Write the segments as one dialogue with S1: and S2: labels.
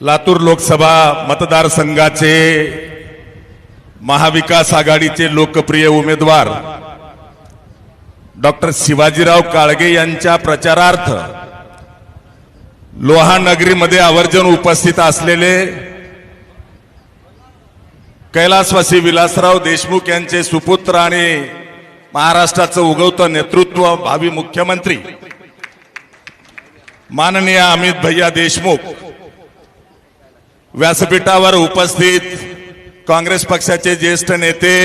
S1: लातूर लोकसभा मतदारसंघाचे महाविकास आघाडीचे लोकप्रिय उमेदवार डॉक्टर शिवाजीराव काळगे यांच्या प्रचारार्थ लोहानगरीमध्ये आवर्जून उपस्थित असलेले कैलासवासी विलासराव देशमुख यांचे सुपुत्र आणि महाराष्ट्राचं उगवतं नेतृत्व भावी मुख्यमंत्री माननीय अमित भैया देशमुख व्यासपीठावर उपस्थित काँग्रेस पक्षाचे ज्येष्ठ नेते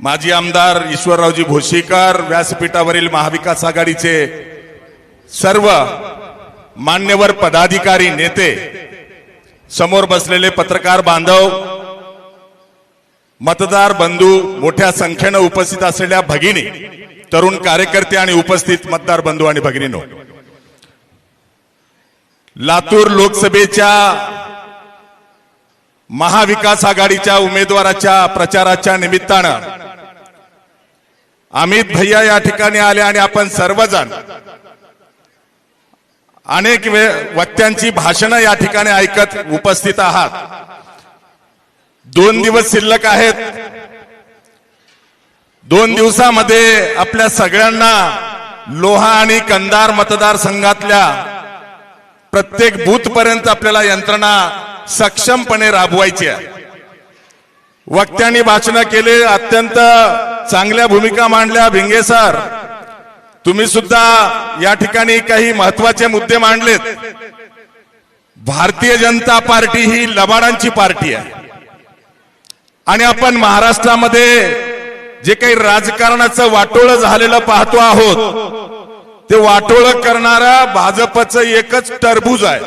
S1: माजी आमदार ईश्वररावजी भोशीकर व्यासपीठावरील महाविकास आघाडीचे सर्व मान्यवर पदाधिकारी नेते समोर बसलेले पत्रकार बांधव मतदार बंधू मोठ्या संख्येनं उपस्थित असलेल्या भगिनी तरुण कार्यकर्ते आणि उपस्थित मतदार बंधू आणि भगिनीनो लातूर लोकसभेच्या महाविकास आघाडीच्या उमेदवाराच्या प्रचाराच्या निमित्तानं अमित भैया या ठिकाणी आले आणि आपण सर्वजण अनेक वेळ वक्त्यांची भाषणं या ठिकाणी ऐकत उपस्थित आहात. दोन दिवस शिल्लक आहेत. दोन दिवसामध्ये आपल्या सगळ्यांना लोहा आणि कंदार मतदारसंघातल्या प्रत्येक बूथ पर्यंत आपल्याला यंत्रणा सक्षमपणे राबवायची. आहे वक्त्यांनी भाषण केले अत्यंत चांगल्या भूमिका मांडल्या भिंगे सर. तुम्ही सुद्धा या ठिकाणी काही महत्त्वाचे मुद्दे मांडलेत. भारतीय जनता पार्टी ही लबाडांची पार्टी आहे. आणि आपण महाराष्ट्रामध्ये जे काही राजकारणाचं वाटोळं झालेलं पाहतो आहोत ते वाटोळं करणारा भाजपचं एकच टरबूज आहे.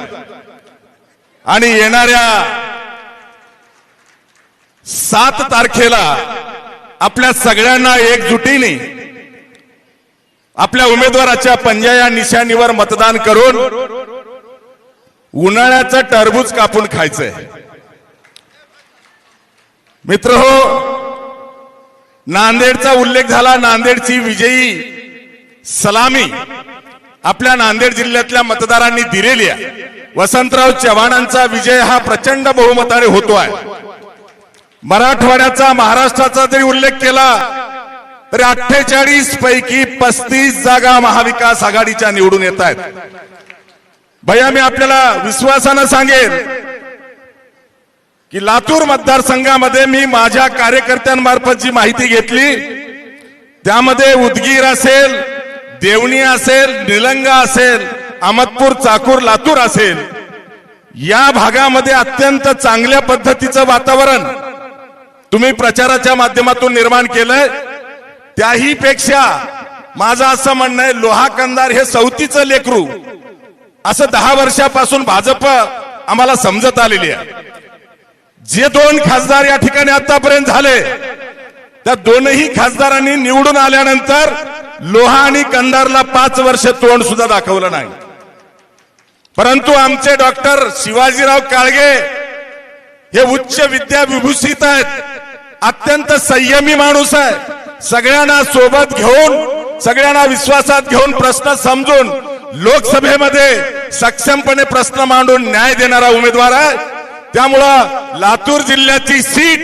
S1: आणि येणाऱ्या सात तारखेला आपल्या सगळ्यांना एकजुटीने आपल्या उमेदवाराच्या पंजा या निशाणीवर मतदान करून उन्हाळ्याचं टरबूज कापून खायचंय. मित्र हो नांदेडचा उल्लेख झाला नांदेडची विजयी सलामी आपल्या नांदेड जिल्ह्यातल्या मतदारांनी दिलेली आहे. वसंतराव चव्हाणांचा विजय हा प्रचंड बहुमताने होतो आहे मराठवाड्याचा महाराष्ट्राचा जरी उल्लेख केला तरी अठ्ठेचाळीस पैकी पस्तीस जागा महाविकास आघाडीच्या निवडून येत आहेत. भैया मी आपल्याला विश्वासानं सांगेन की लातूर मतदारसंघामध्ये मी माझ्या कार्यकर्त्यांमार्फत जी माहिती घेतली त्यामध्ये उदगीर असेल देवणी असेल निलंगा असेल अहमदपूर चाकूर लातूर असेल या भागामध्ये अत्यंत चांगल्या पद्धतीचं वातावरण तुम्ही प्रचाराच्या माध्यमातून निर्माण केलंय. त्याही पेक्षा माझं असं म्हणणं आहे लोहा कंदार हे सौतीचं लेकरू. असं दहा वर्षापासून भाजप आम्हाला समजत आलेली आहे. जे दोन खासदार या ठिकाणी आतापर्यंत झाले त्या दोनही खासदारांनी निवडून आल्यानंतर लोहा आणि कंदारला पाच वर्ष तोंड सुद्धा दाखवलं नाही. परंतु आमचे डॉक्टर शिवाजीराव काळगे हे उच्च विद्या विभूषित आहेत. अत्यंत संयमी माणूस आहे. सगळ्यांना सोबत घेऊन सगळ्यांना विश्वासात घेऊन प्रश्न समजून लोकसभेमध्ये सक्षमपणे प्रश्न मांडून न्याय देणारा उमेदवार आहे. त्यामुळं लातूर जिल्ह्याची सीट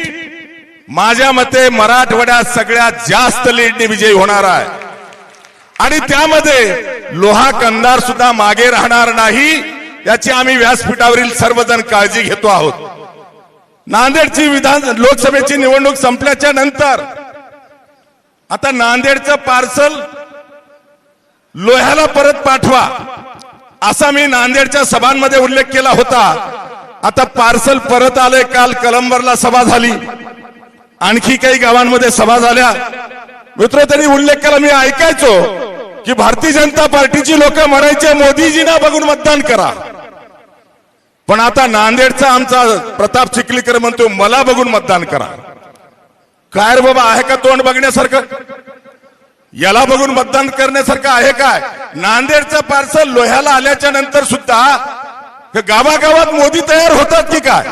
S1: माझ्या मते मराठवाड्यात सगळ्यात जास्त लीडने विजयी होणार आहे. आणि त्यामध्ये लोहा कंदार सुद्धा मागे राहणार नाही याची आम्ही व्यासपीठावरील सर्वजण काळजी घेतो आहोत. नांदेडची विधान लोकसभेची निवडणूक संपल्याच्या नंतर आता नांदेडचं पार्सल लोह्याला परत पाठवा असा मी नांदेडच्या सभांमध्ये उल्लेख केला होता. आता पार्सल परत आले काल कलंबरला सभा झाली. आणखी काही गावांमध्ये सभा झाल्या. मित्र त्यांनी उल्लेख केला मी ऐकायचो. की भारतीय जनता पार्टीची लोक म्हणायचे मोदीजींना बघून मतदान करा. पण आता नांदेडचा आमचा प्रताप चिखलीकर म्हणतो मला बघून मतदान करा. काय रे बाबा आहे का तोंड बघण्यासारखं? याला बघून मतदान करण्यासारखं आहे काय? नांदेडचं पार्सल लोह्याला आल्याच्यानंतर सुद्धा गावागावात मोदी तयार होतात की काय?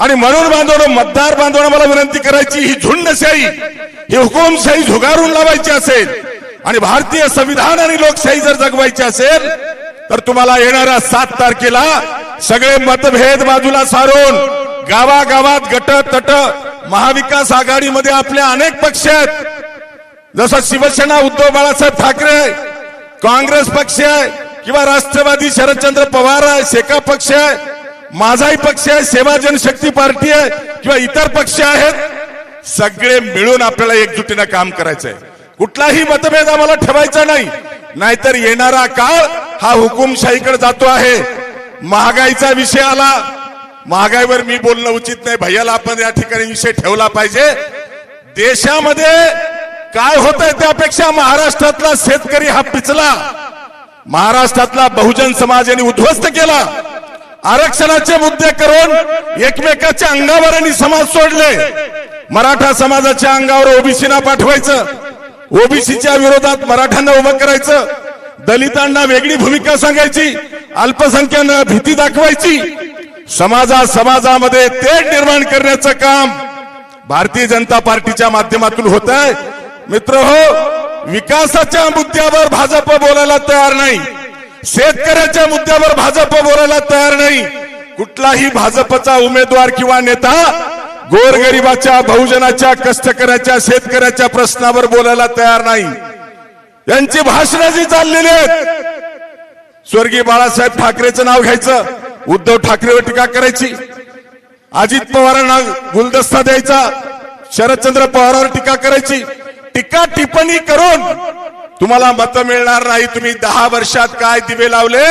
S1: आणि म्हणून बांधवणं मतदार बांधवणं मला विनंती करायची ही झुंडशाही ही हुकुमशाही झुगारून लावायची असेल आणि भारतीय संविधान आणि लोकशाही जर जगवायची असेल तर तुम्हाला येणाऱ्या सात तारखेला सगळे मतभेद बाजूला सारून गावागावात गट तट महाविकास आघाडीमध्ये आपले अनेक पक्ष आहेत. जसं शिवसेना उद्धव बाळासाहेब ठाकरे आहे, काँग्रेस पक्ष आहे किंवा राष्ट्रवादी शरदचंद्र पवार आहे शेका पक्ष आहे माझाही पक्ष आहे सेवा जनशक्ती पार्टी आहे किंवा इतर पक्ष आहेत सगळे मिळून आपल्याला एकजुटीनं काम करायचंय. कुठलाही मतभेद आम्हाला ठेवायचा नाही. नाहीतर येणारा काळ हा हुकुमशाहीकडे जातो आहे. महागाईचा विषय आला. महागाईवर मी बोलणं उचित नाही. भैयाला आपण या ठिकाणी विषय ठेवला पाहिजे. देशामध्ये काय होत आहे त्यापेक्षा महाराष्ट्रातला शेतकरी हा पिचला. महाराष्ट्रातला बहुजन समाज यांनी उद्ध्वस्त केला. आरक्षणाचे मुद्दे करून एकमेकाच्या अंगावर आणि समाज सोडले. मराठा समाजाच्या अंगावर ओबीसीना पाठवायचं. ओबीसीच्या विरोधात मराठ्यांना उभं करायचं. दलितांना वेगळी भूमिका सांगायची. अल्पसंख्यांना भीती दाखवायची. समाजा समाजामध्ये तेढ निर्माण करण्याचं काम भारतीय जनता पार्टीच्या माध्यमातून होत आहे मित्र हो विकासाच्या मुद्द्यावर भाजप बोलायला तयार नाही. शेतकऱ्याच्या मुद्द्यावर भाजप बोलायला तयार नाही. कुठलाही भाजपचा उमेदवार किंवा नेता गोरगरिबाच्या बहुजनाच्या कष्टकऱ्याच्या शेतकऱ्याच्या प्रश्नावर बोलायला तयार नाही. यांची भाषणं जी चाललेली आहेत स्वर्गीय बाळासाहेब ठाकरेचं नाव घ्यायचं उद्धव ठाकरेवर टीका करायची. अजित पवारांना गुलदस्ता द्यायचा शरदचंद्र पवारांवर टीका करायची. टीका टिप्पणी करून तुम्हाला मतं मिळणार नाही. तुम्ही दहा वर्षात काय दिवे लावले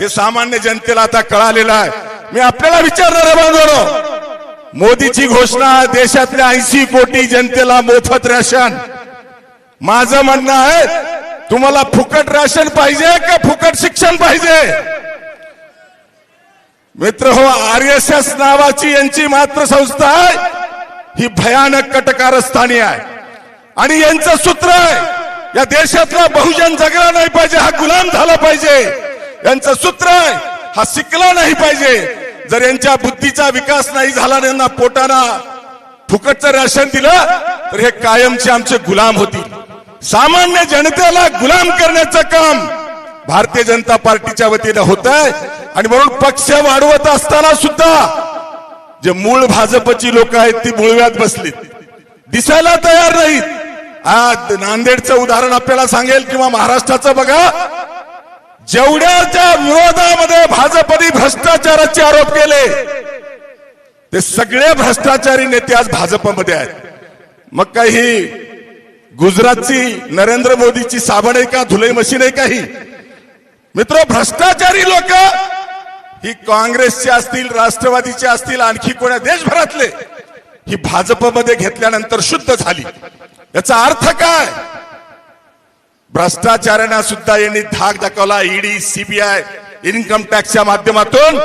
S1: हे सामान्य जनतेला आता कळालेलं आहे. मी आपल्याला विचारणार आहे बांधवनो मोदीची घोषणा देशातल्या ऐंशी कोटी जनतेला मोफत राशन. माझं म्हणणं आहे तुम्हाला फुकट राशन पाहिजे का फुकट शिक्षण पाहिजे? मित्र हो आर एस एस नावाची यांची मात्र संस्था आहे ही भयानक कटकारस्थानी आहे. आणि यांचं सूत्र आहे या देशातला बहुजन जगला नाही पाहिजे हा गुलाम झाला पाहिजे. यांचं सूत्र आहे हा शिकला नाही पाहिजे. जर यांच्या बुद्धीचा विकास नाही झाला यांना पोटाना फुकटचं राशन दिलं तर हे कायमचे आमचे गुलाम होतील. सामान्य जनतेला गुलाम करण्याचं काम भारतीय जनता पार्टीच्या वतीनं होत आहे आणि म्हणून पक्ष वाढवत असताना सुद्धा जे मूळ भाजपची लोक आहेत ती मुळव्यात बसलीत. दिसायला तयार नाहीत. आज नांदेडचं उदाहरण आपल्याला सांगेल किंवा महाराष्ट्राचं बघा. जेवढ्याच्या विरोधामध्ये भाजपने भ्रष्टाचाराचे आरोप केले ते सगळे भ्रष्टाचारी नेते आज भाजपमध्ये आहेत. मग काही गुजरातची नरेंद्र मोदीची साबण आहे का धुलाई मशीन आहे का ही मित्र भ्रष्टाचारी लोक ही काँग्रेसचे असतील राष्ट्रवादीचे असतील आणखी कोणा देशभरातले ही भाजपमध्ये घेतल्यानंतर शुद्ध झाली. याचा अर्थ काय? भ्रष्टाचारांना सुद्धा यांनी धाक दाखवला. ईडी सीबीआय इन्कम टॅक्सच्या माध्यमातून.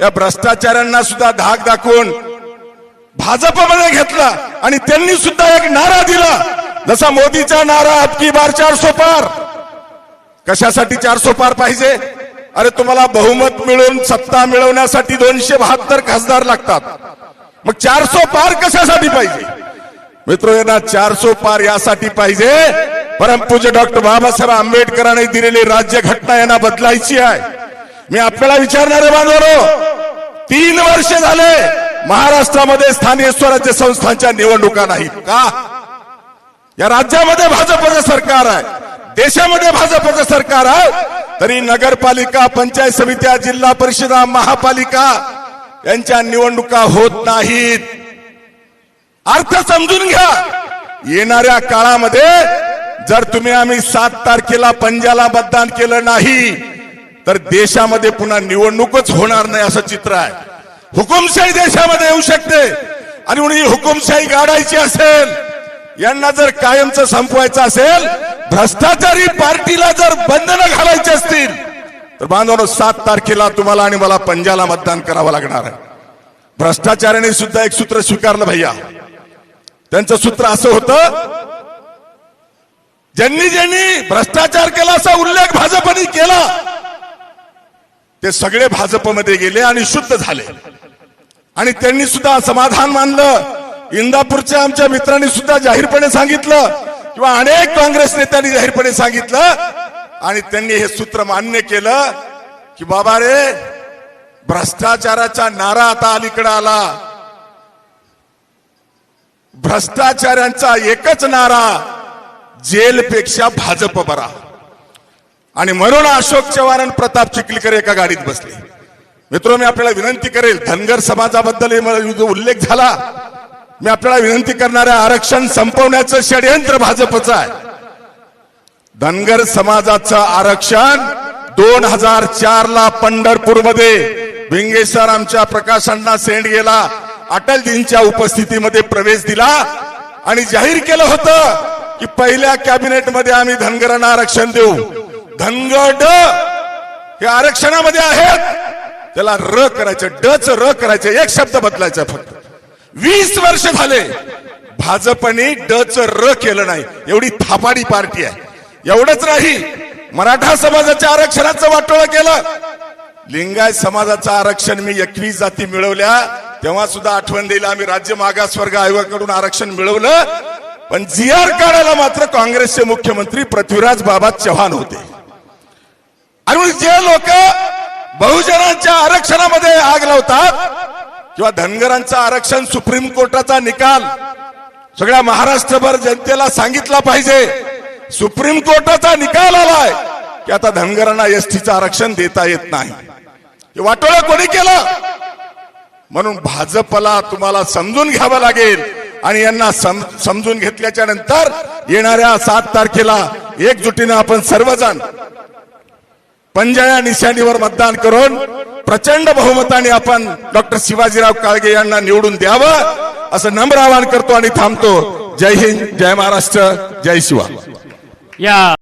S1: या भ्रष्टाचारांना सुद्धा धाक दाखवून भाजपमध्ये घेतला आणि त्यांनी सुद्धा एक नारा दिला. जसा मोदीचा नारा अबकी बार चारसो पार. कशासाठी चारसो पार पाहिजे? अरे तुम्हाला बहुमत मिळून सत्ता मिळवण्यासाठी दोनशे बहात्तर खासदार लागतात. मग चारसो पार कशासाठी पाहिजे? मित्र यांना चारसो पार यासाठी पाहिजे परमपूज्य डॉक्टर बाबासाहेब आंबेडकरांनी दिलेली राज्य घटना यांना बदलायची आहे. मी आपल्याला विचारणारे बांधवरो तीन वर्ष झाले महाराष्ट्रामध्ये स्थानिक स्वराज्य संस्थांच्या निवडणुका नाहीत का? या राज्यामध्ये भाजपचं सरकार आहे देशामध्ये भाजपचं सरकार आहे तरी नगरपालिका पंचायत समित्या जिल्हा परिषदा महापालिका यांच्या निवडणुका होत नाहीत. अर्थ समजून घ्या. येणाऱ्या काळामध्ये जर तुम्ही आम्ही सात तारखेला पंजाला मतदान केलं नाही तर देशामध्ये पुन्हा निवडणूकच होणार नाही असं चित्र आहे. हुकुमशाही देशामध्ये येऊ शकते. आणि म्हणून ही हुकुमशाही गाडायची असेल यांना जर कायमचं संपवायचं असेल भ्रष्टाचारी पार्टीला जर बंधनं घालायची असतील तर बांधवांनो सात तारखेला तुम्हाला आणि मला पंजाला मतदान करावं लागणार आहे. भ्रष्टाचाराने सुद्धा एक सूत्र स्वीकारलं भैया. त्यांचं सूत्र असं होतं ज्यांनी ज्यांनी भ्रष्टाचार केला असा उल्लेख भाजपने केला ते सगळे भाजपमध्ये गेले आणि शुद्ध झाले. आणि त्यांनी सुद्धा समाधान मानलं. इंदापूरच्या आमच्या मित्रांनी सुद्धा जाहीरपणे सांगितलं किंवा अनेक काँग्रेस नेत्यांनी जाहीरपणे सांगितलं. आणि त्यांनी हे सूत्र मान्य केलं की बाबा रे भ्रष्टाचाराचा नारा आता अलीकडे आला. भ्रष्टाचारांचा एकच नारा जेलपेक्षा भाजप बरा. आणि म्हणून अशोक चव्हाण आणि प्रताप चिखलीकर एका गाडीत बसले. मित्र मी आपल्याला विनंती करेल धनगर समाजाबद्दल उल्लेख झाला मी आपल्याला विनंती करणाऱ्या आरक्षण संपवण्याचं षडयंत्र भाजपचं आहे. धनगर समाजाचं आरक्षण दोन हजार चार ला पंढरपूरमध्ये भिंगेश्वर आमच्या प्रकाशांना सेंड गेला अटलजींच्या उपस्थितीमध्ये प्रवेश दिला आणि जाहीर केलं होतं. की पहिल्या कॅबिनेटमध्ये आम्ही धनगरांना आरक्षण देऊ. धनगड हे आरक्षणामध्ये आहेत. त्याला र करायचं डच र करायचं एक शब्द बदलायचा फक्त. वीस वर्ष झाले. भाजपने डच र केलं नाही. एवढी थापाडी पार्टी आहे. एवढंच नाही. मराठा समाजाच्या आरक्षणाचं वाटोळं केलं. लिंगायत समाजाचं आरक्षण मी एकवीस जाती मिळवल्या. तेव्हा सुद्धा आठवण देईल आम्ही राज्य मागासवर्ग आयोगाकडून आरक्षण मिळवलं. पण जी आर काढायला मात्र काँग्रेसचे मुख्यमंत्री पृथ्वीराज बाबा चव्हाण होते. आणि जे लोक बहुजनांच्या आरक्षणामध्ये आग लावतात किंवा धनगरांचं आरक्षण सुप्रीम कोर्टाचा निकाल सगळ्या महाराष्ट्रभर जनतेला सांगितला पाहिजे सुप्रीम कोर्टाचा निकाल आलाय की आता धनगरांना एसटीचं आरक्षण देता येत नाही. हे वाटोळं कोणी केलं? म्हणून भाजपला तुम्हाला समजून घ्यावं लागेल. आणि यांना सम- समजून घेतल्याच्या नंतर येणाऱ्या सात तारखेला एकजुटीनं आपण सर्वजण पंजाया निशाणीवर मतदान करून प्रचंड बहुमताने आपण डॉक्टर शिवाजीराव काळगे यांना निवडून द्यावं असं नम्र आवाहन करतो आणि थांबतो. जय हिंद जय महाराष्ट्र जय शिवा.
S2: या